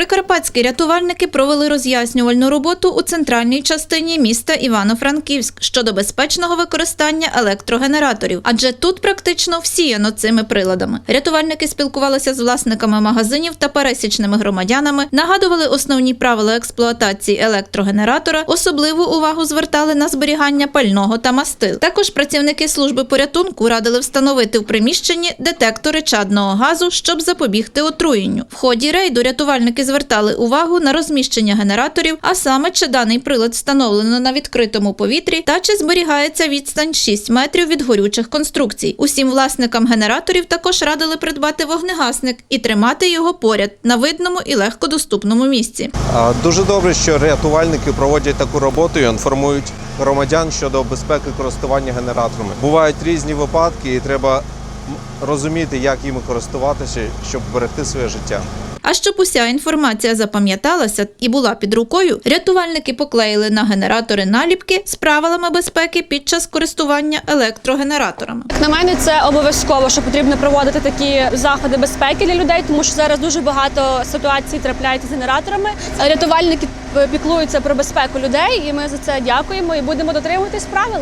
Прикарпатські рятувальники провели роз'яснювальну роботу у центральній частині міста Івано-Франківськ щодо безпечного використання електрогенераторів, адже тут практично всіяно цими приладами. Рятувальники спілкувалися з власниками магазинів та пересічними громадянами, нагадували основні правила експлуатації електрогенератора, особливу увагу звертали на зберігання пального та мастил. Також працівники служби порятунку радили встановити в приміщенні детектори чадного газу, щоб запобігти отруєнню. В ході рейду рятувальники звертали увагу на розміщення генераторів, а саме чи даний прилад встановлено на відкритому повітрі та чи зберігається відстань 6 метрів від горючих конструкцій. Усім власникам генераторів також радили придбати вогнегасник і тримати його поряд на видному і легкодоступному місці. Дуже добре, що рятувальники проводять таку роботу і інформують громадян щодо безпеки користування генераторами. Бувають різні випадки, і треба розуміти, як їми користуватися, щоб берегти своє життя. А щоб уся інформація запам'яталася і була під рукою, рятувальники поклеїли на генератори наліпки з правилами безпеки під час користування електрогенераторами. На мене, це обов'язково, що потрібно проводити такі заходи безпеки для людей, тому що зараз дуже багато ситуацій трапляється з генераторами. Рятувальники піклуються про безпеку людей, і ми за це дякуємо і будемо дотримуватись правил.